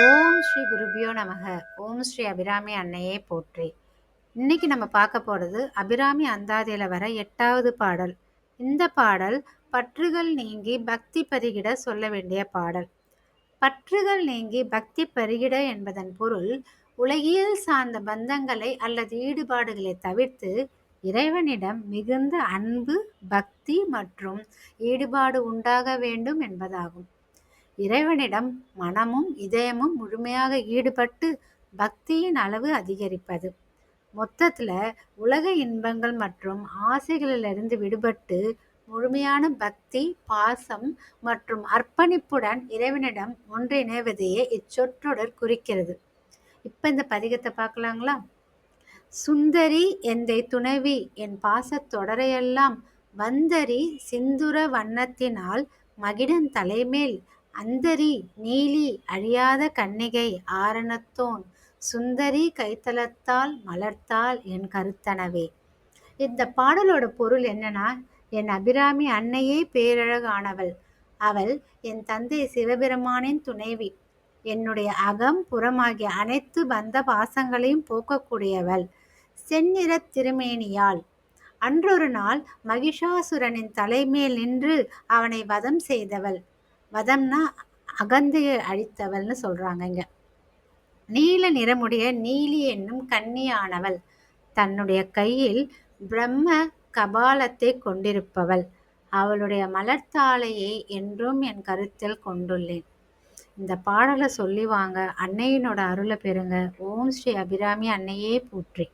ஓம் ஸ்ரீ குருபியோ நமக. ஓம் ஸ்ரீ அபிராமி அன்னையே போற்றி. இன்னைக்கு நம்ம பார்க்க போகிறது அபிராமி அந்தாதியில் வர எட்டாவது பாடல். இந்த பாடல் பற்றுகள் நீங்கி பக்தி பருகிட சொல்ல வேண்டிய பாடல். பற்றுகள் நீங்கி பக்தி பருகிட என்பதன் பொருள் உலகியல் சார்ந்த பந்தங்களை அல்லது ஈடுபாடுகளை தவிர்த்து இறைவனிடம் மிகுந்த அன்பு பக்தி மற்றும் ஈடுபாடு உண்டாக வேண்டும் என்பதாகும். இறைவனிடம் மனமும் இதயமும் முழுமையாக ஈடுபட்டு பக்தியின் அளவு அதிகரிப்பது. மொத்தத்தில் உலக இன்பங்கள் மற்றும் ஆசைகளிலிருந்து விடுபட்டு முழுமையான பக்தி பாசம் மற்றும் அர்ப்பணிப்புடன் இறைவனிடம் ஒன்றிணைவதையே இச்சொற்றொடர் குறிக்கிறது. இப்போ இந்த பதிகத்தை பார்க்கலாங்களா? சுந்தரி எந்தை துணைவி என் பாசத்தொடரையெல்லாம் வந்தரி சிந்துர வண்ணத்தினால் மகிடன் தலைமேல் அந்தரி நீலி அழியாத கன்னிகை ஆரணத்தோன் சுந்தரி கைத்தலத்தால் மலர்த்தால் என் கருத்தனவே. இந்த பாடலோட பொருள் என்னன்னா என் அபிராமி அன்னையே பேரழகானவள். அவள் என் தந்தை சிவபெருமானின் துணைவி. என்னுடைய அகம் புறமாகிய அனைத்து பந்த பாசங்களையும் போக்கக்கூடியவள். செந்நிற திருமேனியாள். அன்றொரு நாள் மகிஷாசுரனின் தலைமேல் நின்று அவனை வதம் செய்தவள். வதம்னா அகந்தையை அழித்தவள்னு சொல்கிறாங்க இங்கே நீல நிறமுடைய நீலி என்னும் கன்னியானவள் தன்னுடைய கையில் பிரம்ம கபாலத்தை கொண்டிருப்பவள். அவளுடைய மலர்த்தாலையை என்றும் என் கருத்தில் கொண்டுள்ளேன். இந்த பாடலை சொல்லி வாங்க அன்னையினோட அருளை பெறுங்க. ஓம் ஸ்ரீ அபிராமி அன்னையே போற்றி.